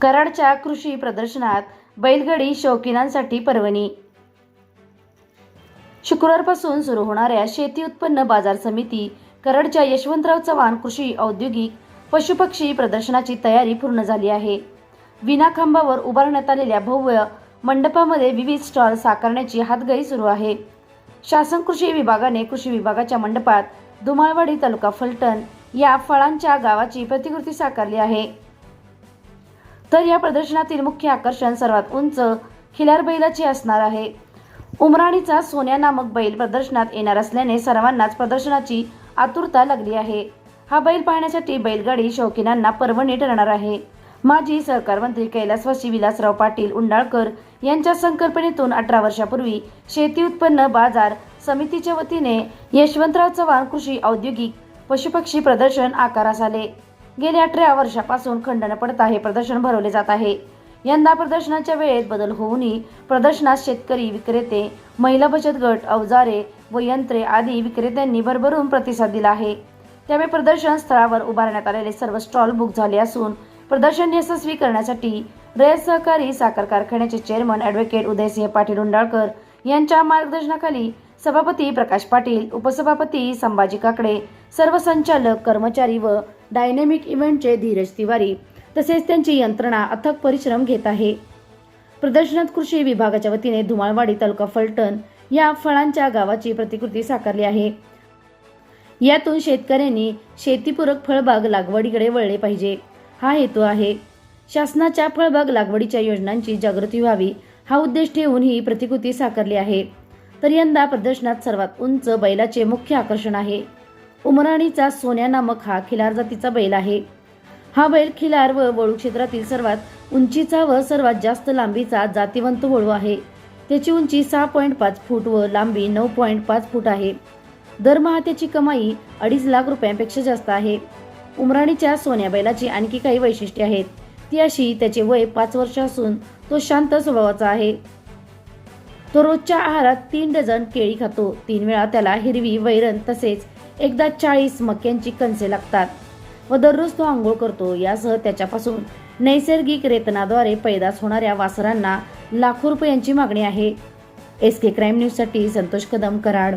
कराडच्या कृषी प्रदर्शनात बैलगाडी शौकीनांसाठी पर्वणी. शुक्रवारपासून सुरू होणाऱ्या शेती उत्पन्न बाजार समिती कराडच्या यशवंतराव चव्हाण कृषी औद्योगिक पशुपक्षी प्रदर्शनाची तयारी पूर्ण झाली आहे. विना खांबावर उभारण्यात आलेल्या भव्य मंडपामध्ये विविध स्टॉल साकारण्याची हातगाई सुरू आहे. शासन कृषी विभागाने कृषी विभागाच्या मंडपात धुमाळवाडी तालुका फलटण या फळांच्या गावाची प्रतिकृती साकारली आहे. तर या प्रदर्शनातील मुख्य आकर्षण सर्वात उंच खिलार बैलाची असणार आहे. उमराणीचा सोन्या नामक बैल प्रदर्शनात येणार असल्याने सर्वांनाच प्रदर्शनाची आतुरता लागली आहे. हा बैल पाहण्यासाठी बैलगाडी शौकीनांना पर्वणी ठरणार आहे. माजी सहकार मंत्री कैलासवासी विलासराव पाटील उंडाळकर यांच्या संकल्पनेतून अठरा वर्षापूर्वी शेती उत्पन्न बाजार समितीच्या वतीने यशवंतराव चव्हाण कृषी औद्योगिक पशुपक्षी प्रदर्शन आकारास आले. गेल्या अठरा वर्षापासून खंडन पडत पडता हे प्रदर्शन भरवले जात आहे. यंदा प्रदर्शनाच्या वेळेत बदल होऊनही प्रदर्शनात शेतकरी विक्रेते महिला बचत गट अवजारे व यंत्रे आदी विक्रेत्यांनी भरभरून प्रतिसाद दिला आहे. त्यामुळे प्रदर्शन स्थळावर उभारण्यात आलेले सर्व स्टॉल बुक झाले असून प्रदर्शन यशस्वी करण्यासाठी रयत सहकारी साखर कारखान्याचे चेअरमन ॲडव्होकेट उदयसिंह पाटील उंडाळकर यांच्या मार्गदर्शनाखाली सभापती प्रकाश पाटील उपसभापती संभाजी काकडे सर्व संचालक कर्मचारी व डायनॅमिक इव्हेंटचे धीरज तिवारी. तसेच त्यांची यंत्रणा अथक परिश्रम घेत आहे. प्रदर्शनात कृषी विभागाच्या वतीने धुमाळवाडी तालुका फलटण या फळांच्या गावाची प्रतिकृती साकारली आहे. यातून शेतकऱ्यांनी शेतीपूरक फळबाग लागवडीकडे वळले पाहिजे. हा हेतू आहे. शासनाच्या फळबाग लागवडीच्या योजनांची जागृती व्हावी हा उद्देश ठेवून ही प्रतिकृती साकारली आहे. तर यंदा प्रदर्शनात सर्वात उंच बैलाचे मुख्य आकर्षण आहे. उमराणीचा सोन्या नामक हा खिलार जातीचा बैल आहे. हा बैल खिलार व वळू क्षेत्रातील सर्वात उंचीचा व सर्वात जास्त लांबीचा जातीवंत वळू आहे. त्याची उंची सहा पॉईंट पाच फूट व लांबी नऊ पॉईंट पाच फूट आहे. दरमहा त्याची कमाई अडीच लाख रुपयांपेक्षा जास्त आहे. उमराणीच्या सोन्या बैलाची आणखी काही वैशिष्ट्ये आहेत. ती अशी त्याचे वय पाच वर्ष असून तो शांत स्वभावाचा आहे. तो रोजच्या आहारात तीन डझन केळी खातो. तीन वेळा त्याला हिरवी वैरण तसेच एकदा चाळीस मक्यांची कणसे लागतात व दररोज तो आंघोळ करतो. यासह त्याच्यापासून नैसर्गिक रेतनाद्वारे पैदास होणाऱ्या वासरांना लाखो रुपयांची मागणी आहे. एस के क्राईम न्यूजसाठी संतोष कदम कराड